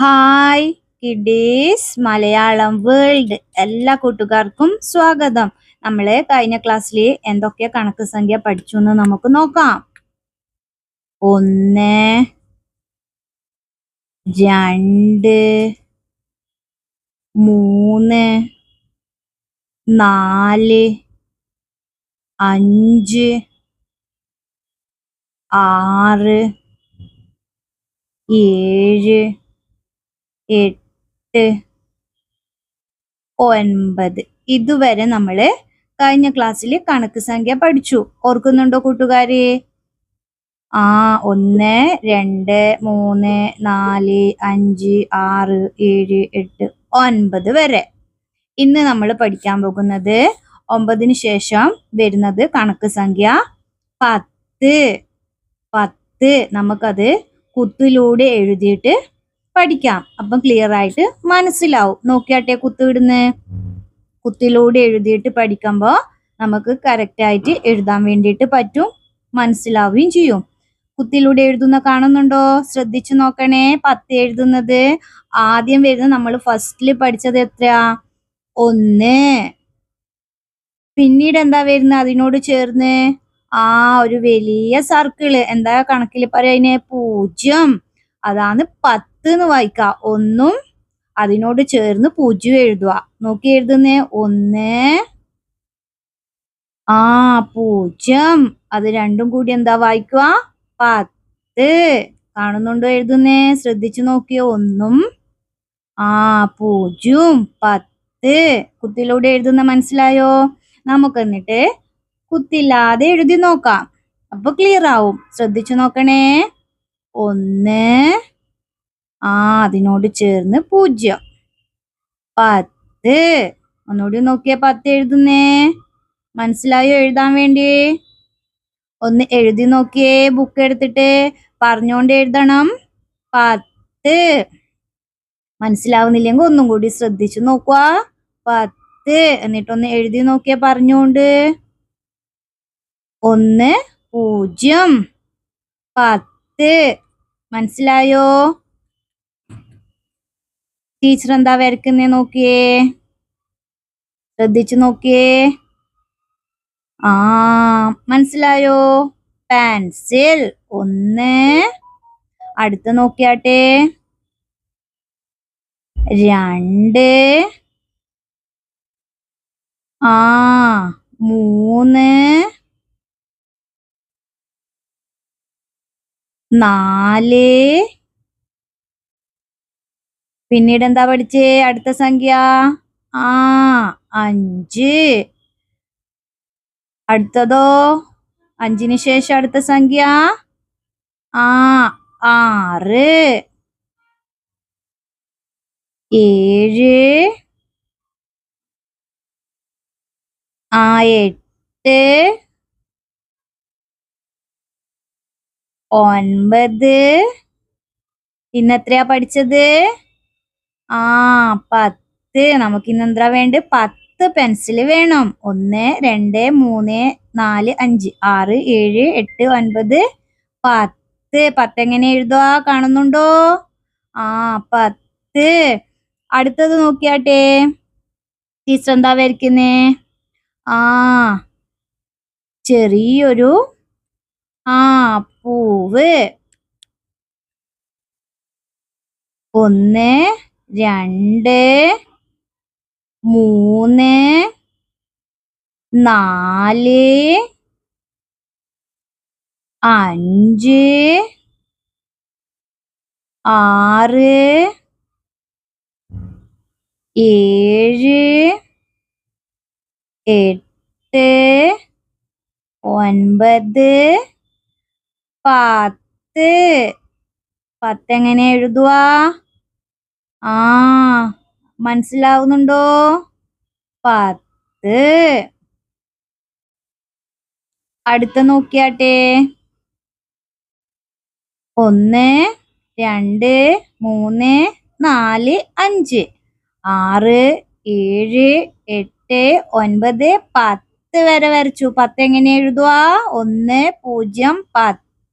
Hi kiddies Malayalam world എല്ലാ കൂട്ടുകാർക്കും സ്വാഗതം. നമ്മൾ കഴിഞ്ഞ ക്ലാസ്സിൽ എന്തൊക്കെ കണക്ക് സംഖ്യ പഠിച്ചു എന്ന് നമുക്ക് നോക്കാം. ഒന്ന് രണ്ട് മൂന്ന് നാല് അഞ്ച് ആറ് ഏഴ് എട്ട് ഒൻപത്. ഇതുവരെ നമ്മൾ കഴിഞ്ഞ ക്ലാസ്സിൽ കണക്ക് സംഖ്യ പഠിച്ചു. ഓർക്കുന്നുണ്ടോ കൂട്ടുകാരെ? ആ ഒന്ന് രണ്ട് മൂന്ന് നാല് അഞ്ച് ആറ് ഏഴ് എട്ട് ഒൻപത് വരെ. ഇന്ന് നമ്മൾ പഠിക്കാൻ പോകുന്നത് ഒമ്പതിന് ശേഷം വരുന്നത് കണക്ക് സംഖ്യ പത്ത്. പത്ത് നമുക്കത് കുത്തിലൂടെ എഴുതിയിട്ട് പഠിക്കാം. അപ്പം ക്ലിയർ ആയിട്ട് മനസ്സിലാവും. നോക്കിയാട്ടെ കുത്തിവിടുന്ന്? കുത്തിലൂടെ എഴുതിയിട്ട് പഠിക്കുമ്പോൾ നമുക്ക് കറക്റ്റ് ആയിട്ട് എഴുതാൻ വേണ്ടിയിട്ട് പറ്റും. മനസ്സിലാവുകയും ചെയ്യും. കുത്തിലൂടെ എഴുതുന്ന കാണുന്നുണ്ടോ? ശ്രദ്ധിച്ചു നോക്കണേ. പത്ത് എഴുതുന്നത്. ആദ്യം വരുന്ന നമ്മൾ ഫസ്റ്റിൽ പഠിച്ചത് എത്രയാ? ഒന്ന്. പിന്നീട് എന്താ വരുന്നത്? അതിനോട് ചേർന്ന് ആ ഒരു വലിയ സർക്കിൾ എന്താ കണക്കിൽ പറയുന്നേ പൂജ്യം. അതാണ് പത്ത് എന്ന് വായിക്കുക ഒന്നും അതിനോട് ചേർന്ന് പൂജ്യം എഴുതുക നോക്കി എഴുതുന്നേ. ഒന്ന് ആ പൂജ്യം. അത് രണ്ടും കൂടി എന്താ വായിക്കുക പത്ത്. കാണുന്നുണ്ടോ എഴുതുന്നേ? ശ്രദ്ധിച്ചു നോക്കിയോ. ഒന്നും ആ പൂജ്യം. പത്ത്. കുത്തിലൂടെ എഴുതുന്ന മനസ്സിലായോ? നമുക്ക് എന്നിട്ട് കുത്തില്ലാതെ എഴുതി നോക്കാം. അപ്പൊ ക്ലിയർ ആവും. ശ്രദ്ധിച്ചു നോക്കണേ. ഒന്ന് ആ അതിനോട് ചേർന്ന് പൂജ്യം. പത്ത്. ഒന്നുകൂടി നോക്കിയ പത്ത് എഴുതുന്നേ. മനസ്സിലായോ? എഴുതാൻ വേണ്ടി ഒന്ന് എഴുതി നോക്കിയേ ബുക്ക് എടുത്തിട്ട്. പറഞ്ഞോണ്ട് എഴുതണം. പത്ത്. മനസ്സിലാവുന്നില്ലെങ്കിൽ ഒന്നും കൂടി ശ്രദ്ധിച്ചു നോക്കുക. പത്ത്. എന്നിട്ടൊന്ന് എഴുതി നോക്കിയ പറഞ്ഞോണ്ട്. ഒന്ന് പൂജ്യം. പത്ത്. മനസ്സിലായോ? ടീച്ചർ എന്താ വരക്കുന്നേ നോക്കിയേ? ശ്രദ്ധിച്ചു നോക്കിയേ. ആ മനസ്സിലായോ? പെൻസിൽ. ഒന്ന്. അടുത്ത് നോക്കിയാട്ടെ. രണ്ട്. ആ മൂന്ന്. നാല്. പിന്നീട് എന്താ പഠിച്ചേ? അടുത്ത സംഖ്യ? ആ അഞ്ച്. അടുത്തതോ? അഞ്ചിന് ശേഷം അടുത്ത സംഖ്യ? ആ ആറ്. ഏഴ്. ആ എട്ട്. ഒൻപത്. ഇന്നെത്രയാ പഠിച്ചത്? ആ പത്ത്. നമുക്ക് ഇന്ന് എന്താ വേണ്ട? പത്ത് പെൻസിൽ വേണം. ഒന്ന് രണ്ട് മൂന്ന് നാല് അഞ്ച് ആറ് ഏഴ് എട്ട് ഒൻപത്. പത്ത്. പത്ത് എങ്ങനെ എഴുതുക കാണുന്നുണ്ടോ? ആ പത്ത്. അടുത്തത് നോക്കിയാട്ടെ. ടീച്ചർ എന്താ വരയ്ക്കുന്നേ? ആ ചെറിയൊരു ആ പൂവ് ഒന്ന് രണ്ട് മൂന്ന് നാല് അഞ്ച് ആറ് ഏഴ് എട്ട് ഒൻപത് പത്ത്. പത്ത് എങ്ങനെ എഴുതുക ആ മനസ്സിലാവുന്നുണ്ടോ? പത്ത്. അടുത്ത നോക്കിയാട്ടെ. ഒന്ന് രണ്ട് മൂന്ന് നാല് അഞ്ച്. ആറ് ഏഴ് എട്ട് ഒൻപത് പത്ത് വരെ വരച്ചു. പത്ത് എങ്ങനെ എഴുതുക ഒന്ന് പൂജ്യം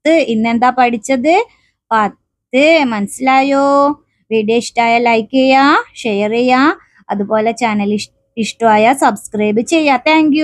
പത്ത് ഇന്നെന്താ പഠിച്ചത്? പത്ത്. മനസ്സിലായോ? വീഡിയോ ഇഷ്ടമായ ലൈക്ക് ചെയ്യുക ഷെയർ ചെയ്യുക അതുപോലെ ചാനൽ ഇഷ്ടമായ സബ്സ്ക്രൈബ് ചെയ്യുക താങ്ക്